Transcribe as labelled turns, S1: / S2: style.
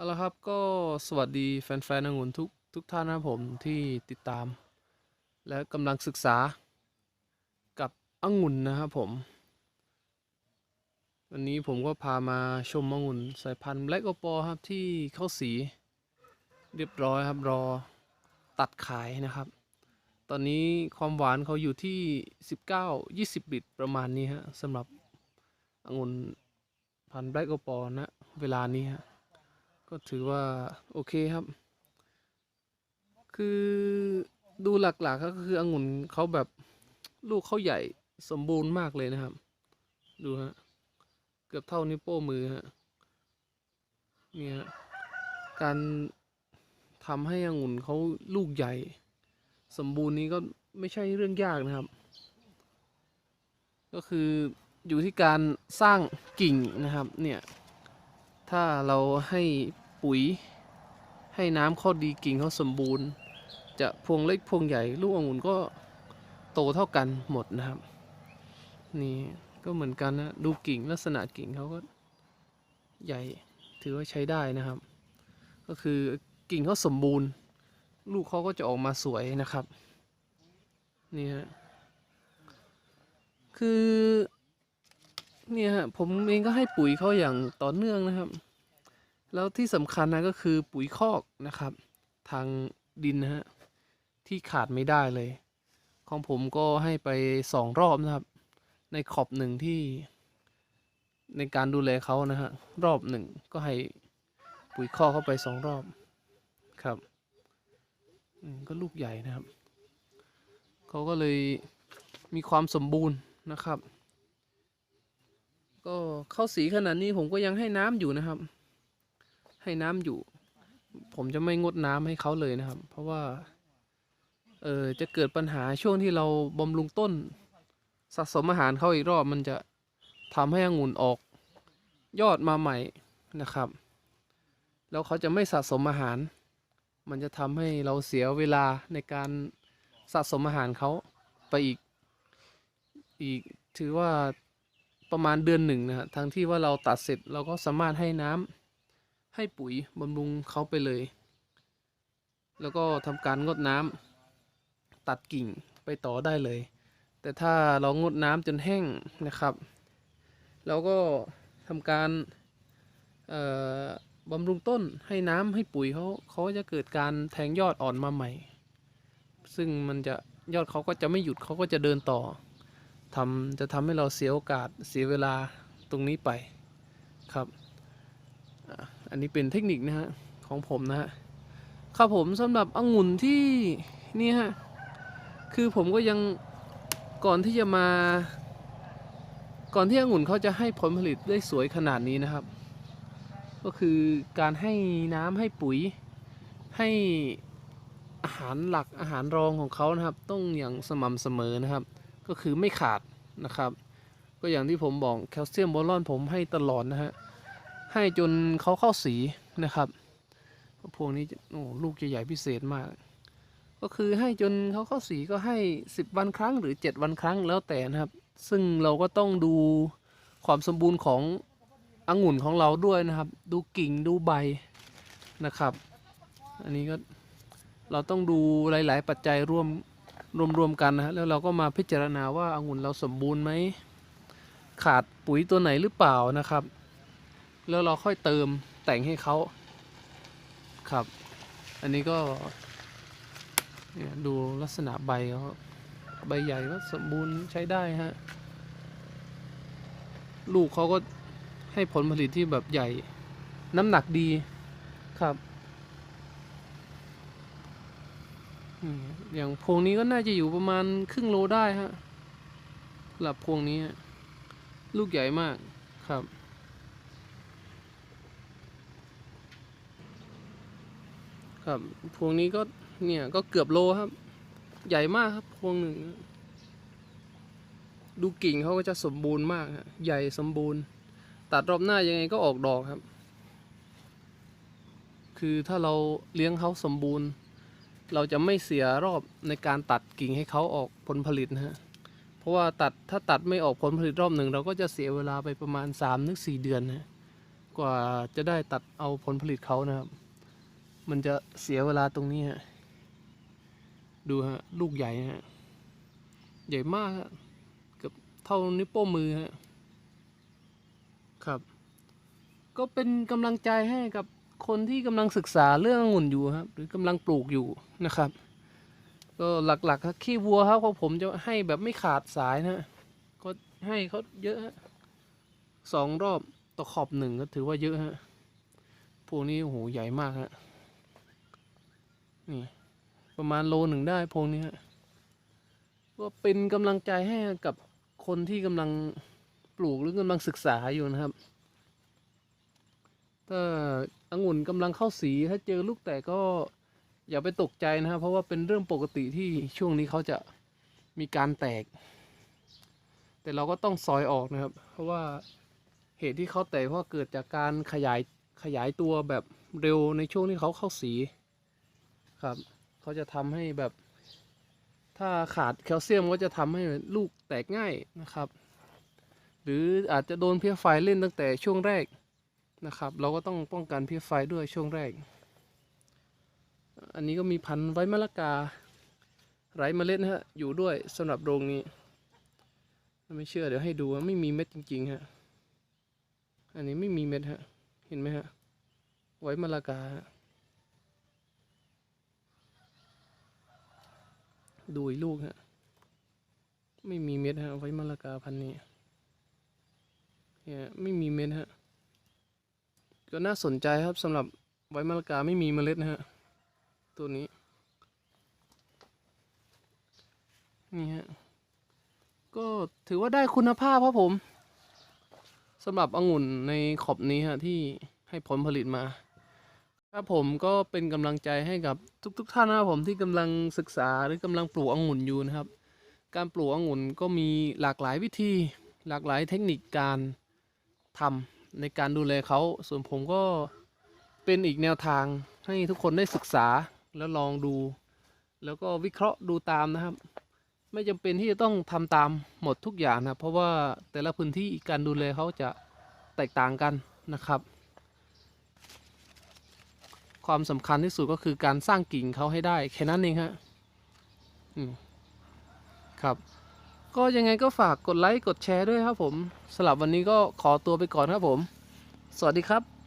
S1: เอาละครับก็สวัสดีแฟนๆองุ่นทุกทุกท่านนะครับผมที่ติดตาม และกำลังศึกษากับองุ่นนะครับผม วันนี้ผมก็พามาชมองุ่นสายพันธุ์แบล็กโอปอครับที่เข้าสีเรียบร้อยครับรอตัดขายนะครับ ตอนนี้ความหวานเขาอยู่ที่ 19 20 บิตประมาณนี้ฮะสำหรับองุ่นพันธุ์แบล็กโอปอนะเวลานี้ฮะ ก็ถือว่าโอเคครับ คือดูหลักๆก็คือองุ่นเขาแบบลูกเขาใหญ่สมบูรณ์มากเลยนะครับ ดูฮะ เกือบเท่านิ้วโป้มือฮะนี่ฮะการทำให้องุ่นเขาลูกใหญ่ สมบูรณ์นี้ก็ไม่ใช่เรื่องยากนะครับ ก็คืออยู่ที่การสร้างกิ่งนะครับ เนี่ย ถ้าเราให้ปุ๋ย ให้น้ำเขาดีกิ่งเขาสมบูรณ์ จะพวงเล็กพวงใหญ่ลูกองุ่นก็โตเท่ากันหมดนะครับ นี่ก็เหมือนกันนะดูกิ่งลักษณะกิ่งเขาก็ใหญ่ถือว่าใช้ได้นะครับ ก็คือกิ่งเขาสมบูรณ์ ลูกเขาก็จะออกมาสวยนะครับนี่ฮะคือ เนี่ยฮะผมเองก็ให้ปุ๋ยเขาอย่างต่อเนื่องนะครับ แล้วที่สำคัญนะก็คือปุ๋ยคอกนะครับ ทางดินนะฮะที่ขาดไม่ได้เลย ของผมก็ให้ไปสองรอบนะครับ ในขอบหนึ่งที่ในการดูแลเขานะฮะรอบหนึ่งก็ให้ปุ๋ยคอกเข้าไปสองรอบครับอืมก็ลูกใหญ่นะครับเขาก็เลยมีความสมบูรณ์นะครับ ก็เข้าสีขนาดนี้ผมก็ยังให้น้ำอยู่นะครับ ให้น้ำอยู่ ผมจะไม่งดน้ำให้เขาเลยนะครับ เพราะว่า เออจะเกิดปัญหาช่วงที่เราบำรุงต้น สะสมอาหารเขาอีกรอบมันจะทำให้องุ่นออก ยอดมาใหม่นะครับ แล้วเขาจะไม่สะสมอาหาร มันจะทำให้เราเสียเวลาในการสะสมอาหารเขาไปอีก อีกถือว่า ประมาณเดือนหนึ่งนะฮะทั้งที่ว่าเราตัดเสร็จเราก็สามารถให้น้ำให้ปุ๋ยบำรุงเขาไปเลย แล้วก็ทำการงดน้ำตัดกิ่งไปต่อได้เลย แต่ถ้าเรางดน้ำจนแห้งนะครับ เราก็ทำการบำรุงต้นให้น้ำให้ปุ๋ยเขาเขาจะเกิดการแทงยอดอ่อนมาใหม่ ซึ่งมันจะยอดเขาก็จะไม่หยุดเขาก็จะเดินต่อ ทำจะทำให้เราเสียโอกาสเสียเวลาตรงนี้ไปครับ อันนี้เป็นเทคนิคนะฮะของผมนะฮะครับผมสำหรับองุ่นที่นี่ฮะคือผมก็ยังก่อนที่จะมา ก่อนที่องุ่นเขาจะให้ผลผลิตได้สวยขนาดนี้นะครับ ก็คือการให้น้ำให้ปุ๋ยให้อาหารหลักอาหารรองของเขานะครับ ต้องอย่างสม่ำเสมอนะครับ ก็คือไม่ขาดนะครับ ก็อย่างที่ผมบอกแคลเซียมโบรอนผมให้ตลอดนะฮะให้จนเขาเข้าสีนะครับพวกนี้โอ้ลูกจะใหญ่พิเศษมาก ก็คือให้จนเขาเข้าสีก็ให้ 10 วันครั้งหรือ 7 วันครั้งแล้วแต่นะครับ ซึ่งเราก็ต้องดูความสมบูรณ์ขององุ่นของเราด้วยนะครับ ดูกิ่งดูใบนะครับ อันนี้ก็เราต้องดูหลาย ๆ ปัจจัยร่วม รวมๆกันนะฮะแล้วเราก็มาพิจารณาว่าองุ่นเราสมบูรณ์ไหมขาดปุ๋ยตัวไหนหรือเปล่านะครับ แล้วเราค่อยเติมแต่งให้เขาครับ อันนี้ก็ดูลักษณะใบเขาใบใหญ่ก็สมบูรณ์ใช้ได้ฮะลูกเขาก็ให้ผลผลิตที่แบบใหญ่ น้ำหนักดีครับ อย่างพวงนี้ก็น่าจะอยู่ประมาณครึ่งโลได้ฮะหรับพวงนี้ ลูกใหญ่มากครับครับพวงนี้ก็เนี่ยก็เกือบโลครับ ใหญ่มากครับพวงหนึ่ง ดูกิ่งเขาก็จะสมบูรณ์มากฮะใหญ่สมบูรณ์ ตัดรอบหน้ายังไงก็ออกดอกครับ คือถ้าเราเลี้ยงเขาสมบูรณ์ เราจะไม่เสียรอบในการตัดกิ่งให้เขาออกผลผลิตนะฮะ เพราะว่าตัดถ้าตัดไม่ออกผลผลิตรอบหนึ่งเราก็จะเสียเวลาไปประมาณ3-4ถึงเดือนนะกว่าจะได้ตัดเอาผลผลิตเขานะครับ มันจะเสียเวลาตรงนี้ฮะ ดูฮะลูกใหญ่ฮะ ใหญ่มากฮะเกือบเท่านิ้วโป้งมือฮะ ครับ ก็เป็นกำลังใจให้กับ คนที่กำลังศึกษาเรื่ององุ่นอยู่ครับ หรือกำลังปลูกอยู่นะครับ ก็หลักๆขี้วัวครับของผมจะให้แบบไม่ขาดสายนะก็ให้เขาเยอะฮะสองรอบต่อขอบหนึ่งก็ถือว่าเยอะฮะพวกนี้โอ้โหใหญ่มากฮะนี่ประมาณโลหนึ่งได้พวกนี้ฮะก็เป็นกำลังใจให้กับคนที่กำลังปลูกหรือกำลังศึกษาอยู่นะครับถ้า องุ่นกำลังเข้าสีถ้าเจอลูกแตกก็อย่าไปตกใจนะครับ เพราะว่าเป็นเรื่องปกติที่ช่วงนี้เขาจะมีการแตก แต่เราก็ต้องซอยออกนะครับ เพราะว่าเหตุที่เขาแตกเพราะเกิดจากการขยายขยายตัวแบบเร็วในช่วงที่เขาเข้าสีครับเขาจะทำให้แบบ ถ้าขาดแคลเซียมก็จะทำให้ลูกแตกง่ายนะครับ หรืออาจจะโดนเพี้ยไฟเล่นตั้งแต่ช่วงแรก นะครับ เราก็ต้องป้องกันเพี้ยไฟด้วยช่วงแรก อันนี้ก็มีพันธุ์ไว้มะละกา ไร้เมล็ดนะฮะ อยู่ด้วยสำหรับโรงนี้ไม่เชื่อเดี๋ยวให้ดูว่าไม่มีเม็ดจริงๆฮะ อันนี้ไม่มีเม็ดฮะ เห็นไหมฮะ ไว้มะละกาฮะดูอีกลูกฮะ ไม่มีเม็ดฮะ ไว้มะละกาพันนี้เนี่ยไม่มีเม็ดฮะ ก็น่าสนใจครับสำหรับไว้มะละกาไม่มีเมล็ดนะฮะ ตัวนี้ นี่ฮะ ก็ถือว่าได้คุณภาพครับผมสำหรับองุ่นในขอบนี้ฮะ ที่ให้ผลผลิตมาครับผมก็เป็นกำลังใจให้กับทุกๆทท่านนะครับผมที่กำลังศึกษาหรือกำลังปลูกองุ่นอยู่นะครับ การปลูกองุ่นก็มีหลากหลายวิธี หลากหลายเทคนิคการทำ ในการดูแลเขาส่วนผมก็เป็นอีกแนวทางให้ทุกคนได้ศึกษาแล้วลองดู แล้วก็วิเคราะห์ดูตามนะครับ ไม่จำเป็นที่จะต้องทำตามหมดทุกอย่างนะเพราะว่าแต่ละพื้นที่การดูแลเขาจะแตกต่างกันนะครับ ความสำคัญที่สุดก็คือการสร้างกิ่งเขาให้ได้แค่นั้นเองฮะอืมครับ ก็ยังไงก็ฝากกดไลค์กดแชร์ด้วยครับผมสำหรับวันนี้ก็ขอตัวไปก่อนครับผม สวัสดีครับ